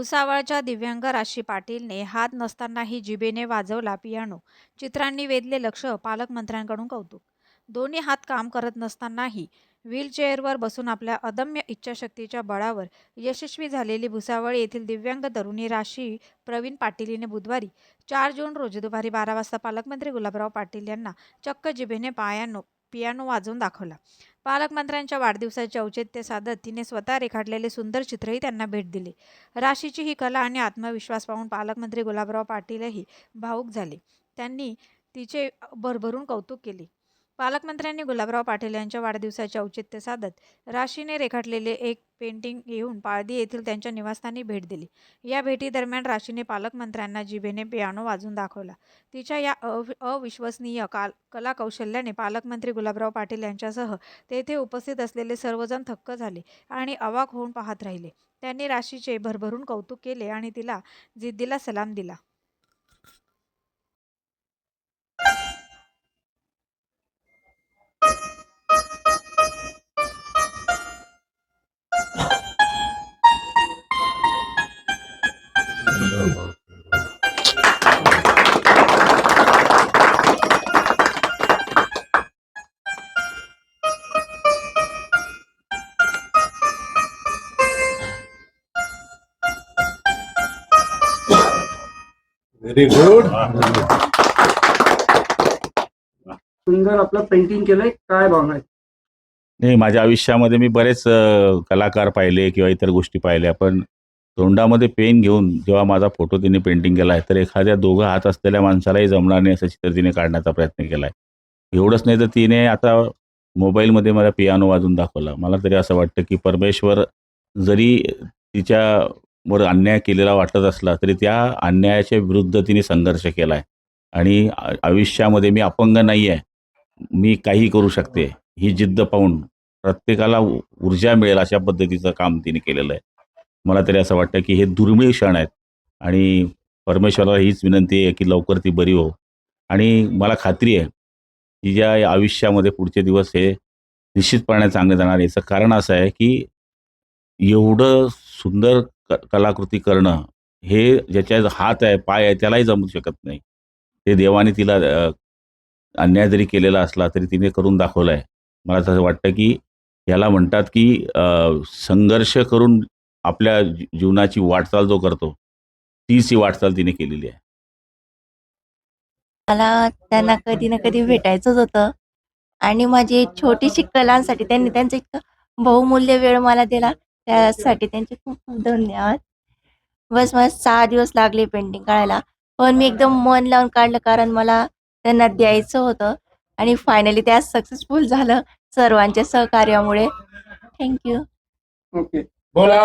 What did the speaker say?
भुसावळच्या दिव्यांग राशी पाटीलने हात नसतानाही जिभेने वाजवला पियानो. चित्रांनी वेधले लक्ष पालकमंत्र्यांकडून कौतुक. दोन्ही हात काम करत नसतानाही व्हीलचेअरवर बसून आपल्या अदम्य इच्छाशक्तीच्या बळावर यशस्वी झालेली भुसावळ येथील दिव्यांग तरुणी राशी प्रवीण पाटील हिने बुधवारी चार जून रोजी दुपारी बारा वाजता पालकमंत्री गुलाबराव पाटील यांना चक्क जिभेने पायानो पियानो वाजवून दाखवला. पालकमंत्र्यांच्या वाढदिवसाचे औचित्य साधत तिने स्वतः रेखाटलेले सुंदर चित्रही त्यांना भेट दिले. राशीची ही कला आणि आत्मविश्वास पाहून पालकमंत्री गुलाबराव पाटीलही भावूक झाले. त्यांनी तिचे भरभरून कौतुक केले. पालकमंत्र्यांनी गुलाबराव पाटील यांच्या वाढदिवसाचे औचित्य साधत राशीने रेखाटलेले एक पेंटिंग घेऊन पाळदी येथील त्यांच्या निवासस्थानी भेट दिली. या भेटीदरम्यान राशीने पालकमंत्र्यांना जिभेने पियानो वाजून दाखवला. तिच्या या अविश्वसनीय काल कलाकौशल्याने पालकमंत्री गुलाबराव पाटील यांच्यासह तेथे उपस्थित असलेले सर्वजण थक्क झाले आणि अवाक होऊन पाहत राहिले. त्यांनी राशीचे भरभरून कौतुक केले आणि तिला जिद्दीला सलाम दिला. व्हेरी गुड सुंदर आपलं पेंटिंग केलंय काय भावना आहे? नाही माझ्या आयुष्यामध्ये मी बरेच अ, कलाकार पाहिले किंवा इतर गोष्टी पाहिल्या पण तोंडामध्ये पेन घेऊन जेव्हा माझा फोटो तिने पेंटिंग केला आहे तर एखाद्या दोघं हात असलेल्या माणसालाही जमणार नाही असं चित्र तिने काढण्याचा प्रयत्न केला आहे एवढंच नाही तर तिने आता मोबाईलमध्ये मला पियानो वाजून दाखवला. मला तरी असं वाटतं की परमेश्वर जरी वर अन्याय केलेला वाटत असला तरी त्या अन्यायाच्या विरुद्ध तिने संघर्ष केला आहे आणि आयुष्यामध्ये मी अपंग नाही आहे मी काही करू शकते. ही जिद्द पाहून प्रत्येकाला ऊर्जा मिळेल अशा पद्धतीचं काम तिने केलेलं आहे. मला तरी असं वाटतं की हे दुर्मिळ क्षण आहेत. आणि परमेश्वराला हीच विनंती आहे की लवकर ती बरी हो आणि मला खात्री आहे की ज्या या आयुष्यामध्ये पुढचे दिवस हे निश्चितपणे चांगले जाणार याचं कारण असं आहे की एवढं सुंदर क कलाकृती करणं हे ज्याच्या हात आहे पाय आहे त्यालाही जमू शकत नाही. ते देवाने तिला अन्याय जरी केलेला असला तरी तिने करून दाखवला आहे मला असं वाटतं की याला म्हणतात की संघर्ष करून आपल्या जीवनाची वाटचाल जो करतो तीच ही वाटचाल तिने केलेली आहे. मला त्यांना कधी ना कधी भेटायचंच होतं. आणि माझी छोटीशी कलांसाठी त्यांनी त्यांचा इतकं बहुमूल्य वेळ मला दिला. त्यासाठी त्यांचे खूप खूप धन्यवाद. बस मला सहा दिवस लागले पेंटिंग काढायला. पण मी एकदम मन लावून काढलं कारण मला त्यांना द्यायचं होतं. आणि फायनली त्या सक्सेसफुल झालं सर्वांच्या सहकार्यामुळे. थँक्यू ओके बोला.